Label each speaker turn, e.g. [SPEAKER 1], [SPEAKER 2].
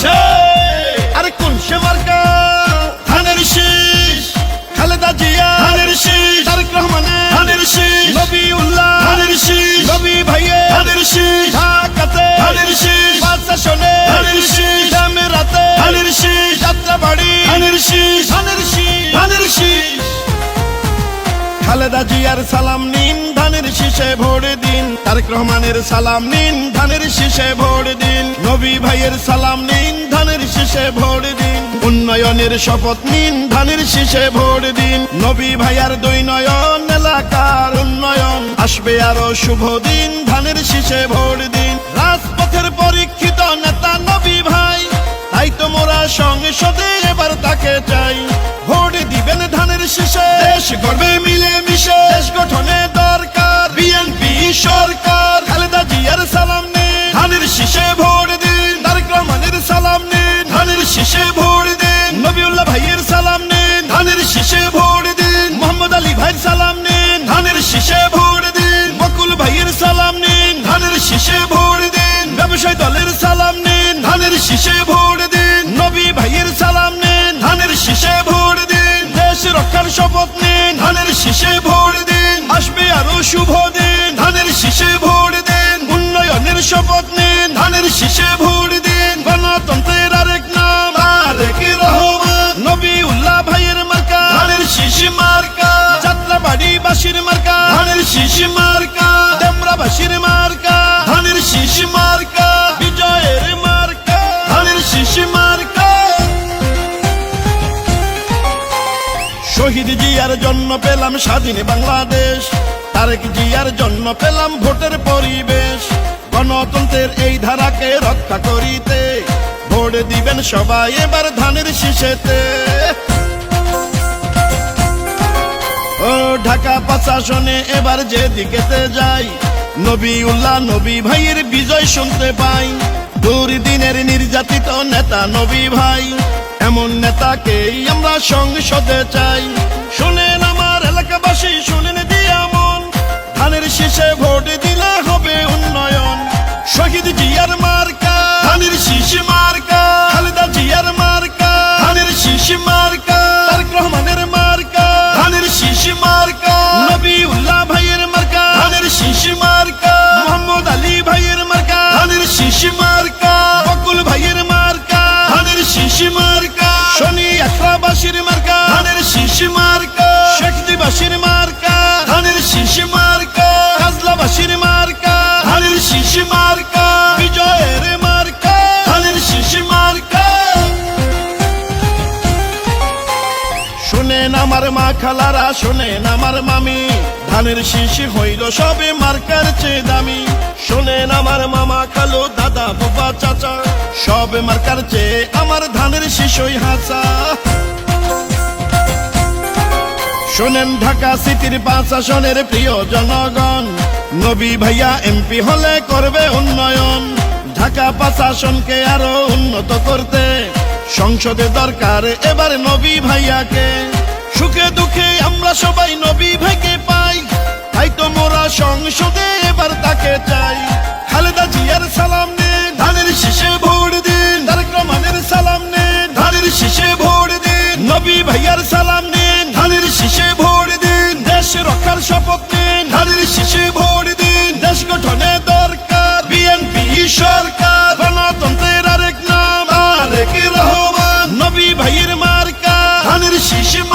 [SPEAKER 1] Show! Khaleda জিয়ার সালাম নিন, ধানের শীষে ভোট দিন। তারেক রহমানের সালাম নিন, ধানের শীষে ভোট দিন। নবী ভাইয়ের সালাম নিন, ধানের শীষে ভোট দিন। উন্নয়নের শপথ নিন, ধানের শীষে ভোট দিন। নবী ভাইয়ার দুই নয়ন এলাকার উন্নয়ন, আসবে আরও শুভ দিন, ধানের শীষে ভোট দিন। রাজপথের পরীক্ষিত ধানের শীষে ভোট দিন। নবিউল্লাহ ভাইয়ের সালাম নিন। ধানের শীষে ভোট দিন। মোহাম্মদ আলী ভাইয়ের সালাম নিন। ধানের শীষে ভোট দিন। বকুল ভাইয়ের সালাম নিন। ধানের শীষে ভোট দিন। ব্যবসায়ী দলের সালাম নিন। ধানের শীষে ভোট দিন। নবী ভাইয়ের সালাম নিন। ধানের শীষে ভোট দিন। দেশ রক্ষার শপথ নিন। ধানের শীষে ভোট দিন। আসবে আরও শুভ দিন। ধানের শীষে ভোট দিন। উন্নয়নের শপথ নিন। ধানের শীষে ভোট দিন। গণতন্ত্রের শীষ মার্কা। যাত্রাবাড়ি বাসির মার্কা। ধানের শীষ মার্কা। দেমরা বাসির মার্কা। ধানের শীষ মার্কা। বিজয়ের মার্কা। ধানের শীষ মার্কা। শহীদ জিয়ার জন্য পেলাম স্বাধীন বাংলাদেশ। তারেক জিয়ার জন্য পেলাম ভোটের পরিবেশ। গণতন্ত্রের এই ধারাকে রক্ষা করিতে ভোট দিবেন সবাই এবার ধানের শীষেতে। ঢাকা প্রশাসনে এবার যে দিকেতে যাই নবী উল্লাহ নবী ভাইয়ের বিজয় শুনতে পাই। দুর্দিনের নির্যাতিত নেতা নবী ভাই, এমন নেতাকে আমরা সংসদে চাই। শুনেন আমার এলাকাবাসী, শুনেন দিয়া শোনেন আমার মা খালারা, শোনেন আমার মামি। ধানের শিশি হইল, সবে মার্কার চেয়ে দামি। শোনেন আমার মামা খালো, দাদা, বাবা, চাচা, সব মার্কার চেয়ে আমার ধানের শিশই হাসা শোনেন ঢাকা সিটির পাঁচ প্রিয় জনগণ, নবী ভাইয়া, এমপি হলে করবে উন্নয়ন। ঢাকা পাঁচ আসনকে আরও উন্নত করতে সংসদে দরকার এবার নবী ভাইয়াকে। সুখে দুঃখে আমরা সবাই নবী ভাইকে 其实。